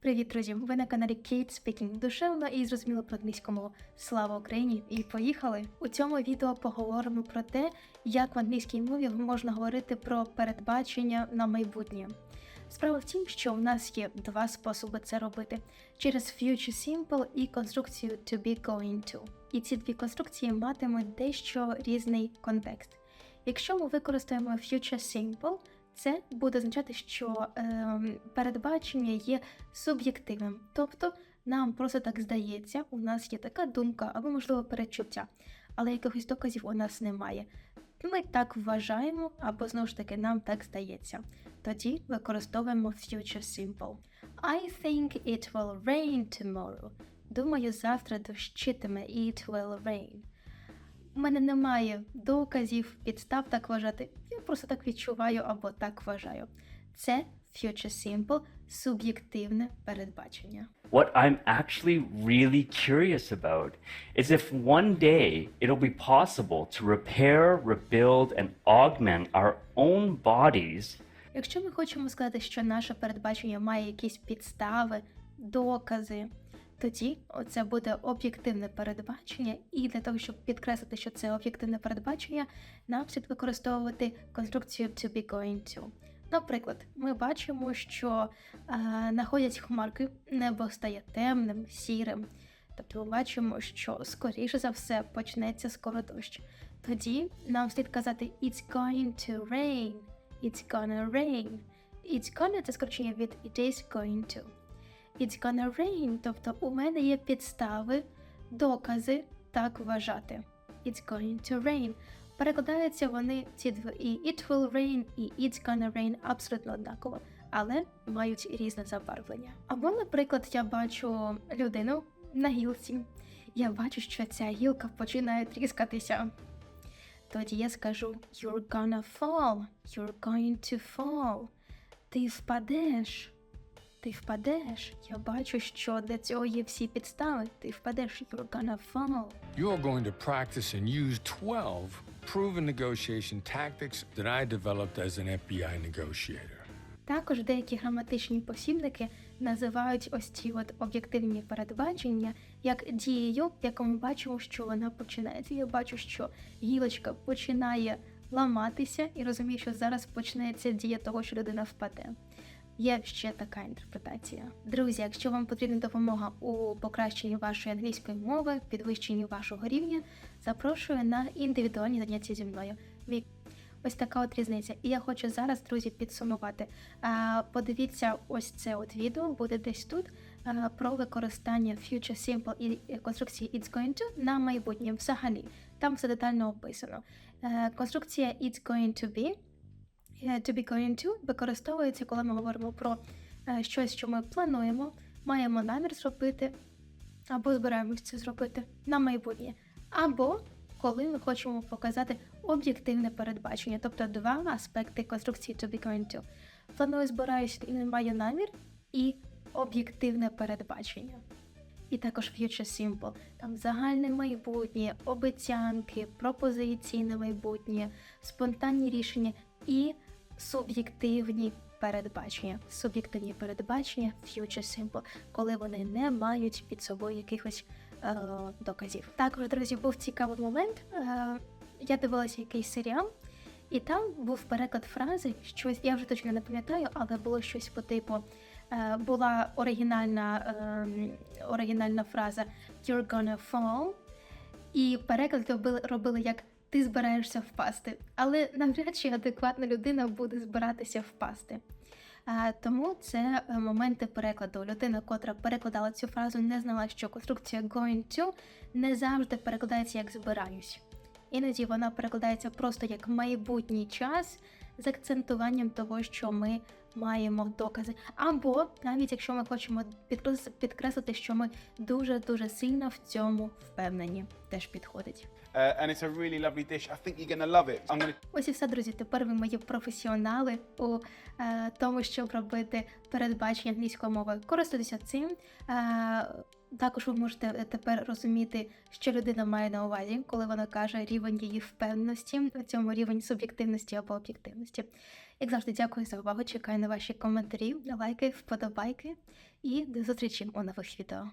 Привіт, друзі! Ви на каналі Kate Speaking. Душевно і зрозуміло про англійську мову. Слава Україні! І поїхали! У цьому відео поговоримо про те, як в англійській мові можна говорити про передбачення на майбутнє. Справа в тім, що в нас є два способи це робити: через Future Simple і конструкцію to be going to. І ці дві конструкції матимуть дещо різний контекст. Якщо ми використаємо Future Simple, це буде означати, що ем, передбачення є суб'єктивним. Тобто нам просто так здається, у нас є така думка або, можливо, передчуття, але якихось доказів у нас немає. Ми так вважаємо, або знову ж таки нам так здається. Тоді використовуємо Future Simple. I think it will rain tomorrow. Думаю, завтра дощитиме it will rain. У мене немає доказів, підстав так вважати. Я просто так відчуваю або так вважаю. Це Future Simple суб'єктивне передбачення. What I'm actually really curious about is if one day it'll be possible to repair, rebuild, and augment our own bodies Якщо ми хочемо сказати, що наше передбачення має якісь підстави, докази, тоді це буде об'єктивне передбачення, і для того, щоб підкреслити, що це об'єктивне передбачення, нам слід використовувати конструкцію to be going to. Наприклад, ми бачимо, що е, находять хмарки, небо стає темним, сірим. Тобто ми бачимо, що скоріше за все почнеться скоро дощ. Тоді нам слід казати It's going to rain. It's gonna rain. It's gonna це скорочення від It is going to. It's gonna rain. Тобто у мене є підстави, докази так вважати. It's going to rain. Перекладаються вони ці дві і It will rain, і It's gonna rain абсолютно однаково, але мають різне забарвлення. Або, наприклад, я бачу людину на гілці. Я бачу, що ця гілка починає тріскатися. Тоді я скажу You're gonna fall. You're going to fall. Ти впадеш. Ти впадеш. Я бачу, що для цього є всі підстави. Ти впадеш. You're gonna fall. You're going to practice and use 12 proven negotiation tactics that I developed as an FBI negotiator. Також деякі граматичні посібники називають ось ці от об'єктивні передбачення як дією, яку ми бачимо, що вона починається. Я бачу, що гілочка починає ламатися і розумію, що зараз почнеться дія того, що людина впаде. Є ще така інтерпретація. Друзі, якщо вам потрібна допомога у покращенні вашої англійської мови, підвищенні вашого рівня, запрошую на індивідуальні заняття зі мною. Ось така от різниця. І я хочу зараз, друзі, підсумувати. Подивіться, ось це от відео буде десь тут про використання Future Simple і конструкції It's going to на майбутнє взагалі. Там все детально описано. Е, Конструкція It's going to be to be going to використовується, коли ми говоримо про е, щось, що ми плануємо, маємо намір зробити, або збираємось це зробити на майбутнє. Або коли ми хочемо показати об'єктивне передбачення, тобто два аспекти конструкції to be going to. Планую, збираюся і маю намір, і об'єктивне передбачення. І також Future Simple. Там загальне майбутнє, обіцянки, пропозиції на майбутнє, спонтанні рішення і суб'єктивні передбачення. Суб'єктивні передбачення Future Simple, коли вони не мають під собою якихось е, доказів. Також, друзі, був цікавий момент. Е, я дивилася якийсь серіал, і там був переклад фрази, щось, я вже точно не пам'ятаю, але було щось по типу. Е, Була оригінальна, ем, оригінальна фраза You're gonna fall, і переклад робили, як ти збираєшся впасти. Але навряд чи адекватна людина буде збиратися впасти. А, тому це е, моменти перекладу. Людина, котра перекладала цю фразу, не знала, що конструкція going to не завжди перекладається як збираюсь. Іноді вона перекладається просто як майбутній час з акцентуванням того, що ми маємо докази. Або навіть якщо ми хочемо підкреслити, що ми дуже дуже сильно в цьому впевнені, теж підходить. Uh, and it's a really lovely dish. I think you're to love it. I'm to Ось і все, друзі. Тепер ви мої професіонали у е, тому, щоб робити передбачення англійської мови. Користуйтеся цим. Е, також ви можете тепер розуміти, що людина має на увазі, коли вона каже рівень її впевненості, в цьому рівень суб'єктивності або об'єктивності. Як завжди, дякую за увагу. Чекаю на ваші коментарі, лайки, вподобайки. і до зустрічі у нових відео.